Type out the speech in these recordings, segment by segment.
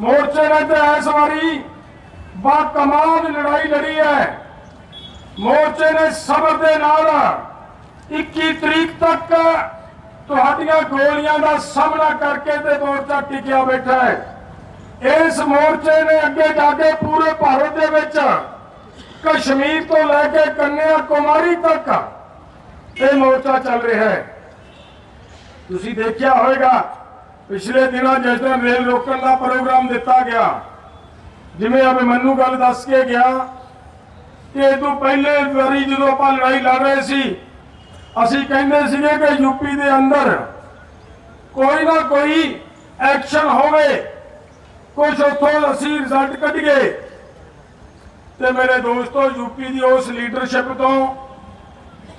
ਮੋਰਚੇ ਨੇ ਤੇ ਇਸ ਵਾਰੀ ਬਾ ਕਮਾਲ ਲੜਾਈ ਲੜੀ ਹੈ। ਮੋਰਚੇ ਨੇ ਸਬਰ ਦੇ ਨਾਲ 21 ਤਰੀਕ ਤੱਕ ਤੁਹਾਡੀਆਂ ਗੋਲੀਆਂ ਦਾ ਸਾਹਮਣਾ ਕਰਕੇ ਤੇ ਮੋਰਚਾ ਟਿਕਿਆ ਬੈਠਾ ਹੈ। ਇਸ ਮੋਰਚੇ ਨੇ ਅੱਗੇ ਜਾ ਕੇ ਪੂਰੇ ਭਾਰਤ ਦੇ ਵਿੱਚ ਕਸ਼ਮੀਰ ਤੋਂ ਲੈ ਕੇ ਕੰਨਿਆ ਕੁਮਾਰੀ ਤੱਕ ਇਹ ਮੋਰਚਾ ਚੱਲ ਰਿਹਾ ਹੈ। ਤੁਸੀਂ ਦੇਖਿਆ ਹੋਵੇਗਾ ਪਿਛਲੇ ਦਿਨਾਂ ਨੈਸ਼ਨਲ ਰੇਲ ਰੋਕਣ ਦਾ ਪ੍ਰੋਗਰਾਮ ਦਿੱਤਾ ਗਿਆ, ਜਿਵੇਂ ਅਬ ਮੈਨੂੰ ਗੱਲ ਦੱਸ ਕੇ ਗਿਆ ਕਿ ਇਹ ਤੋਂ ਪਹਿਲੇ ਵਾਰੀ ਜਦੋਂ ਆਪਾਂ ਲੜਾਈ ਲੜ ਰਹੇ ਸੀ, ਅਸੀਂ ਕਹਿੰਦੇ ਸੀਗੇ ਕਿ ਯੂਪੀ ਦੇ ਅੰਦਰ ਕੋਈ ਨਾ ਕੋਈ ਐਕਸ਼ਨ ਹੋਵੇ। ਕੁਝ ਉੱਥੋਂ ਅਸੀਂ ਰਿਜ਼ਲਟ ਕੱਢੀਏ ਤੇ ਮੇਰੇ ਦੋਸਤੋ ਯੂਪੀ ਦੀ ਉਸ ਲੀਡਰਸ਼ਿਪ ਤੋਂ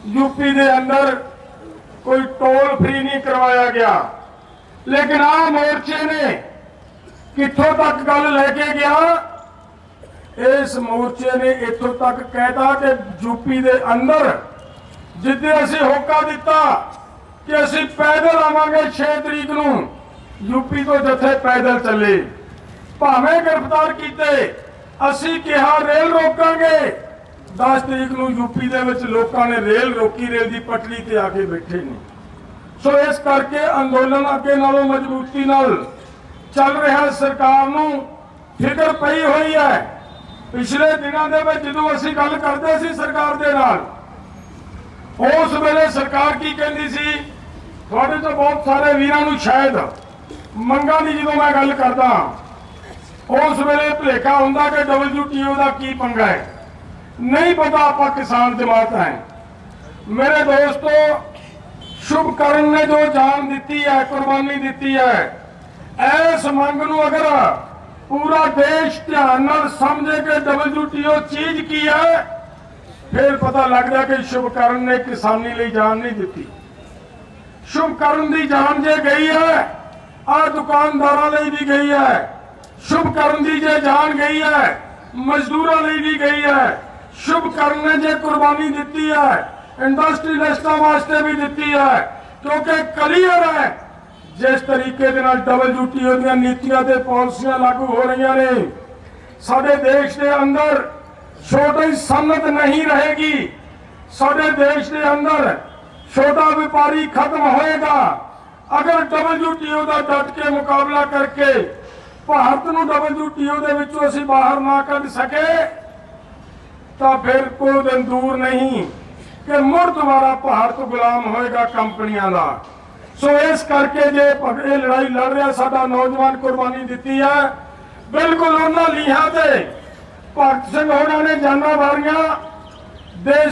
ਯੂਪੀ ਦੇ ਅੰਦਰ ਕੋਈ ਟੋਲ ਫ੍ਰੀ ਨਹੀਂ ਕਰਵਾਇਆ ਗਿਆ। ਲੇਕਿਨ ਆ ਮੋਰਚੇ ਨੇ ਕਿੱਥੋਂ ਤੱਕ ਗੱਲ ਲੈ ਕੇ ਗਿਆ? ਇਸ ਮੋਰਚੇ ਨੇ ਇੱਥੋਂ ਤੱਕ ਕਹਿਤਾ ਕਿ ਯੂਪੀ ਦੇ ਅੰਦਰ ਜਿੱਦੇ ਅਸੀਂ ਹੋਕਾ ਦਿੱਤਾ ਕਿ ਅਸੀਂ ਪੈਦਲ ਆਵਾਂਗੇ 6 ਤਰੀਕ ਨੂੰ, ਯੂਪੀ ਤੋਂ ਜਥੇ ਪੈਦਲ ਚੱਲੇ। ਭਾਵੇਂ ਗ੍ਰਿਫਤਾਰ ਕੀਤੇ, ਅਸੀਂ ਕਿਹਾ ਰੇਲ ਰੋਕਾਂਗੇ। 10 ਤਰੀਕ ਨੂੰ ਯੂਪੀ ਦੇ ਵਿੱਚ ਲੋਕਾਂ ਨੇ ਰੇਲ ਰੋਕੀ, ਰੇਲ ਦੀ ਪਟੜੀ ਤੇ ਆ ਕੇ ਬੈਠੇ ਨੇ। ਸੋ ਇਸ ਕਰਕੇ ਅੰਦੋਲਨ ਅੱਗੇ ਨਾਲੋਂ ਮਜ਼ਬੂਤੀ ਨਾਲ ਚੱਲ ਰਿਹਾ ਸਰਕਾਰ ਨੂੰ ਫਿਕਰ ਪਈ ਹੋਈ ਹੈ। ਪਿਛਲੇ ਦਿਨਾਂ ਦੇ ਵਿੱਚ ਜਦੋਂ ਅਸੀਂ ਗੱਲ ਕਰਦੇ ਸੀ ਸਰਕਾਰ ਦੇ ਨਾਲ, ਉਸ ਵੇਲੇ ਸਰਕਾਰ ਕੀ ਕਹਿੰਦੀ ਸੀ? ਤੁਹਾਡੇ ਤੋਂ ਬਹੁਤ ਸਾਰੇ ਵੀਰਾਂ ਨੂੰ ਸ਼ਾਇਦ ਮੰਗਾਂ ਦੀ ਜਦੋਂ ਮੈਂ ਗੱਲ ਕਰਦਾ, ਉਸ ਵੇਲੇ ਭੁਲੇਖਾ ਹੁੰਦਾ ਕਿ WTO ਦਾ ਕੀ ਪੰਗਾ ਹੈ। ਨਹੀਂ ਪਤਾ ਆਪਾਂ ਕਿਸਾਨ ਜਮਾਤ ਹੈ। ਮੇਰੇ ਦੋਸਤੋ ਸ਼ੁਭ ਕਰਨ ਨੇ ਜੋ ਜਾਨ ਦਿੱਤੀ ਹੈ, ਕੁਰਬਾਨੀ ਦਿੱਤੀ ਹੈ। ਐਸ ਮੰਗ ਨੂੰ ਅਗਰ ਪੂਰਾ ਦੇਸ਼ ਧਿਆਨ ਨਾਲ ਸਮਝੇ ਕਿ WTO ਚੀਜ਼ ਕੀ ਹੈ, ਫਿਰ ਪਤਾ ਲੱਗਦਾ ਕਿ ਸ਼ੁਭ ਕਰਨ ਨੇ ਕਿਸਾਨੀ ਲਈ ਜਾਨ ਨਹੀਂ ਦਿੱਤੀ। ਸ਼ੁਭ ਕਰਨ ਦੀ ਜਾਨ ਜੇ ਗਈ ਹੈ ਆ ਦੁਕਾਨਦਾਰਾਂ ਲਈ ਵੀ ਗਈ ਹੈ। ਸ਼ੁਭ ਕਰਨ ਦੀ ਜੇ ਜਾਨ ਗਈ ਹੈ, ਮਜ਼ਦੂਰਾਂ ਲਈ ਵੀ ਗਈ ਹੈ। ਸ਼ੁਭ ਕਰਨ ਨੇ ਜੇ ਕੁਰਬਾਨੀ ਦਿੱਤੀ ਹੈ ਇੰਡਸਟਰੀਲਿਸਟਾਂ ਵਾਸਤੇ ਵੀ ਦਿੱਤੀ ਹੈ, ਕਿਉਂਕਿ ਕਲੀਅਰ ਹੈ, ਜਿਸ ਤਰੀਕੇ ਦੇ ਨਾਲ WTO ਦੀਆਂ ਨੀਤੀਆਂ ਤੇ ਪਾਲਿਸੀਆਂ ਲਾਗੂ ਹੋ ਰਹੀਆਂ ਨੇ, ਸਾਡੇ ਦੇਸ਼ ਦੇ ਅੰਦਰ ਛੋਟੀ ਸਨਅਤ ਨਹੀਂ ਰਹੇਗੀ, ਸਾਡੇ ਦੇਸ਼ ਦੇ ਅੰਦਰ ਛੋਟਾ ਵਪਾਰੀ ਖਤਮ ਹੋਏਗਾ। ਅਗਰ WTO ਦਾ ਡਟ ਕੇ ਮੁਕਾਬਲਾ ਕਰਕੇ ਭਾਰਤ ਨੂੰ WTO ਦੇ ਵਿੱਚੋਂ ਅਸੀਂ ਬਾਹਰ ਨਾ ਕੱਢ ਸਕੇ, ਤਾਂ ਫਿਰ ਕੋਈ ਦਿਨ ਦੂਰ ਨਹੀਂ। ਕਿ ਮੁੜ ਦੁਬਾਰਾ ਭਾਰਤ ਗੁਲਾਮ ਹੋਏਗਾ ਕੰਪਨੀਆਂ ਦਾ। ਸੋ ਇਸ ਕਰਕੇ ਜੇ ਇਹ ਲੜਾਈ ਲੜ ਰਿਹਾ, ਸਾਡਾ ਨੌਜਵਾਨ ਕੁਰਬਾਨੀ ਦਿੱਤੀ ਹੈ। ਬਿਲਕੁਲ ਉਹਨਾਂ ਲੀਹਾਂ ਤੇ ਭਗਤ ਸਿੰਘ ਹੋਰਾਂ ਨੇ ਜਾਨਾਂ ਵਾਰੀਆਂ ਦੇਸ਼